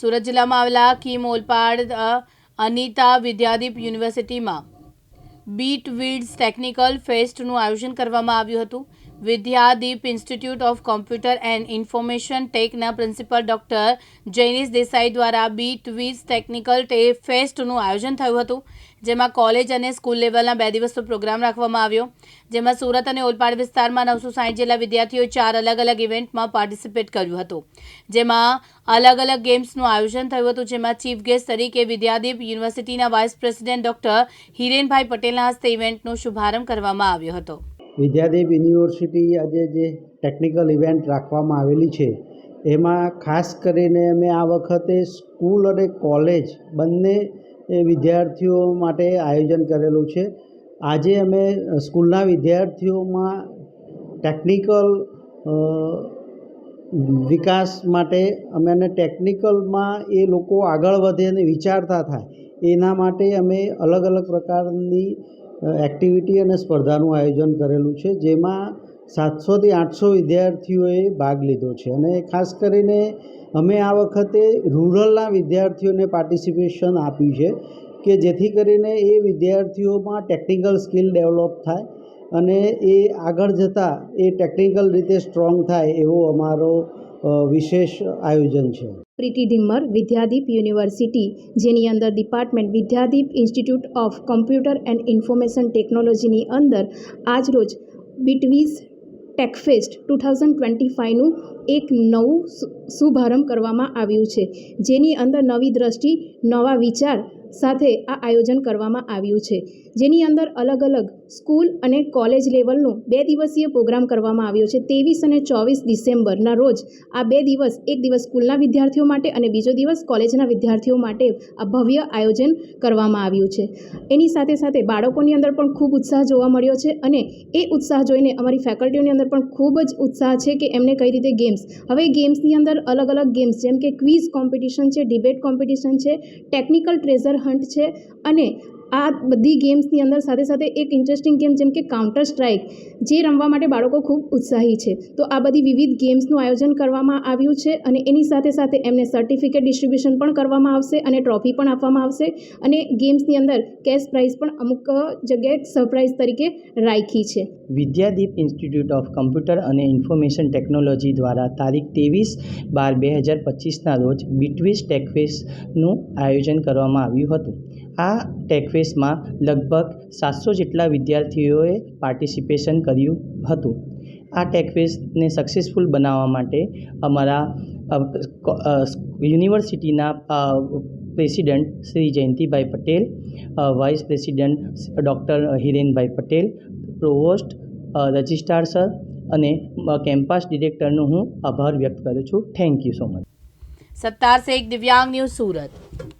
સુરત જિલ્લામાં આવેલા કિમ ઓલપાડ અનિતા વિદ્યાદીપ યુનિવર્સિટીમાં બીટ વીડ્સ ટેકનિકલ ફેસ્ટનું આયોજન કરવામાં આવ્યું હતું. Vidyadeep institute of computer and information ટેકના principal doctor Jainish Desai દ્વારા બી ટ્વીઝ ટેકનિકલ ટે ફેસ્ટનું આયોજન થયું હતું જેમાં કોલેજ અને સ્કૂલ લેવલના બે દિવસનો પ્રોગ્રામ રાખવામાં આવ્યો જેમાં સુરત અને ઓલપાડ વિસ્તારમાં નવસો સાહીઠ જેટલા વિદ્યાર્થીઓએ ચાર અલગ અલગ ઇવેન્ટમાં પાર્ટિસિપેટ કર્યું હતું. જેમાં અલગ અલગ ગેમ્સનું આયોજન થયું હતું, જેમાં ચીફ ગેસ્ટ તરીકે વિદ્યાદીપ યુનિવર્સિટીના વાઇસ પ્રેસિડેન્ટ ડોક્ટર હિરેનભાઈ પટેલના હસ્તે ઇવેન્ટનો શુભારંભ કરવામાં આવ્યો હતો. વિદ્યાદેવ યુનિવર્સિટી આજે જે ટેકનિકલ ઇવેન્ટ રાખવામાં આવેલી છે, એમાં ખાસ કરીને અમે આ વખતે સ્કૂલ અને કોલેજ બંને વિદ્યાર્થીઓ માટે આયોજન કરેલું છે. આજે અમે સ્કૂલના વિદ્યાર્થીઓમાં ટેકનિકલ વિકાસ માટે અમે અને ટેકનિકલમાં એ લોકો આગળ વધે અને વિચારતા થાય, એના માટે અમે અલગ અલગ પ્રકારની એક્ટિવિટી અને સ્પર્ધાનું આયોજન કરેલું છે, જેમાં સાતસોથી આઠસો વિદ્યાર્થીઓએ ભાગ લીધો છે. અને ખાસ કરીને અમે આ વખતે રૂરલના વિદ્યાર્થીઓને પાર્ટિસિપેશન આપ્યું છે, કે જેથી કરીને એ વિદ્યાર્થીઓમાં ટેકનિકલ સ્કિલ ડેવલપ થાય અને એ આગળ જતાં એ ટેકનિકલ રીતે સ્ટ્રોંગ થાય એવો અમારો વિશેષ આયોજન છે. પ્રીતિ ધિમ્મર, વિદ્યાદીપ યુનિવર્સિટી, જેની અંદર department Vidyadeep institute of computer and information ટેકનોલોજીની અંદર આજરોજ બીટવીઝ ટેકફેસ્ટ ટુ થાઉઝન્ડ ટ્વેન્ટી ફાઇવનું એક નવું શુભારંભ કરવામાં આવ્યું છે. જેની અંદર નવી દ્રષ્ટિ, નવા વિચાર સાથે આ આયોજન કરવામાં આવ્યું છે. જેની અંદર અલગ અલગ સ્કૂલ અને કોલેજ લેવલનો બે દિવસીય પ્રોગ્રામ કરવામાં આવ્યો છે. ત્રેવીસ અને ચોવીસ ડિસેમ્બરના રોજ આ બે દિવસ એક દિવસ સ્કૂલના વિદ્યાર્થીઓ માટે અને બીજો દિવસ કોલેજના વિદ્યાર્થીઓ માટે આ ભવ્ય આયોજન કરવામાં આવ્યું છે. એની સાથે સાથે બાળકોની અંદર પણ ખૂબ ઉત્સાહ જોવા મળ્યો છે અને એ ઉત્સાહ જોઈને અમારી ફેકલ્ટીઓની અંદર પણ ખૂબ જ ઉત્સાહ છે કે એમને કઈ રીતે ગેમ્સ. હવે ગેમ્સની અંદર અલગ અલગ ગેમ્સ જેમ કે ક્વિઝ કોમ્પિટિશન છે, ડિબેટ કોમ્પિટિશન છે, ટેકનિકલ ટ્રેઝર હન્ટ છે અને આ બધી ગેમ્સની અંદર સાથે સાથે એક ઇન્ટરેસ્ટિંગ ગેમ જેમ કે કાઉન્ટર સ્ટ્રાઇક જે રમવા માટે બાળકો ખૂબ ઉત્સાહી છે. તો આ બધી વિવિધ ગેમ્સનું આયોજન કરવામાં આવ્યું છે અને એની સાથે સાથે એમને સર્ટિફિકેટ ડિસ્ટ્રીબ્યુશન પણ કરવામાં આવશે અને ટ્રોફી પણ આપવામાં આવશે અને ગેમ્સની અંદર કેશ પ્રાઇઝ પણ અમુક જગ્યાએ સરપ્રાઇઝ તરીકે રાખી છે. વિદ્યાદીપ ઇન્સ્ટિટ્યૂટ ઓફ કમ્પ્યુટર અને ઇન્ફોર્મેશન ટેકનોલોજી દ્વારા તારીખ ત્રેવીસ બાર બે હજાર પચીસના રોજ બિટવીસ ટેકફેસનું આયોજન કરવામાં આવ્યું હતું. આ ટેકફેસમાં લગભગ સાતસો જેટલા વિદ્યાર્થીઓએ પાર્ટિસિપેશન કર્યું હતું. આ ટેકફેસને સક્સેસફુલ બનાવવા માટે અમારા યુનિવર્સિટીના president Shri Jayantibhai Patel vice president doctor Hirenbhai Patel provost registrar sir અને કેમ્પસ ડિરેક્ટરનો હું આભાર વ્યક્ત કરું છું. Thank you so much. Sattar Shaikh Divyang news Surat.